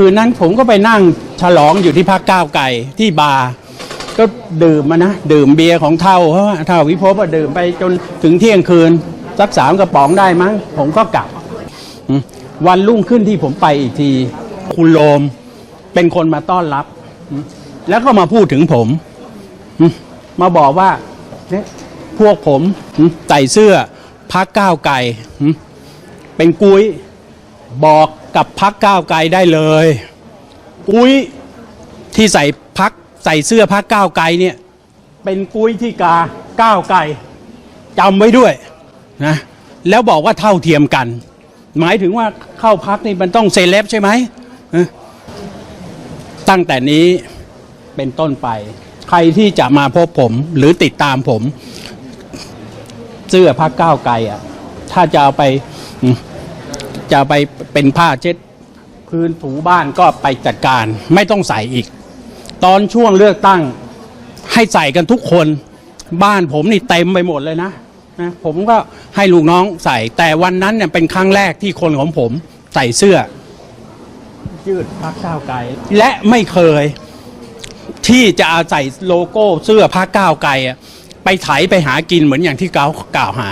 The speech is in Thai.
คืนนั้นผมก็ไปนั่งฉลองอยู่ที่พักก้าวไก่ที่บาร์ก็ดื่มมานะดื่มเบียร์ของเท่าเพราะว่าเท่าวิภพอะดื่มไปจนถึงเที่ยงคืนสักสามกระป๋องได้มั้ง ผมก็กลับ วันรุ่งขึ้นที่ผมไปอีกที คุณโลมเป็นคนมาต้อนรับ แล้วก็มาพูดถึงผม มาบอกว่าเนี่ยพวกผมใส่เสื้อพักก้าวไก่เป็นกุ้ยบอกกับพักก้าวไกลได้เลย กุ้ยที่ใส่พักใส่เสื้อพักก้าวไกลเนี่ยเป็นกุ้ยที่กาก้าวไกลจำไว้ด้วยนะแล้วบอกว่าเท่าเทียมกัน หมายถึงว่าเข้าพักนี่มันต้องเซเลบใช่ไหมตั้งแต่นี้เป็นต้นไป ใครที่จะมาพบผมหรือติดตามผม เสื้อพักก้าวไกลอะ ถ้าจะเอาไป จะไปเป็นผ้าเช็ดพื้นถูบ้านก็ไปจัดการ ไม่ต้องใส่อีก ตอนช่วงเลือกตั้งให้ใส่กันทุกคน บ้านผมนี่เต็มไปหมดเลยนะนะผมก็ให้ลูกน้องใส่ แต่วันนั้นเนี่ยเป็นครั้งแรกที่คนของผมใส่เสื้อ ยืดพักก้าวไกลและไม่เคย ที่จะเอาใส่โลโก้เสื้อพักก้าวไกลอะไปไถไปหากินเหมือนอย่างที่เขากล่าวหา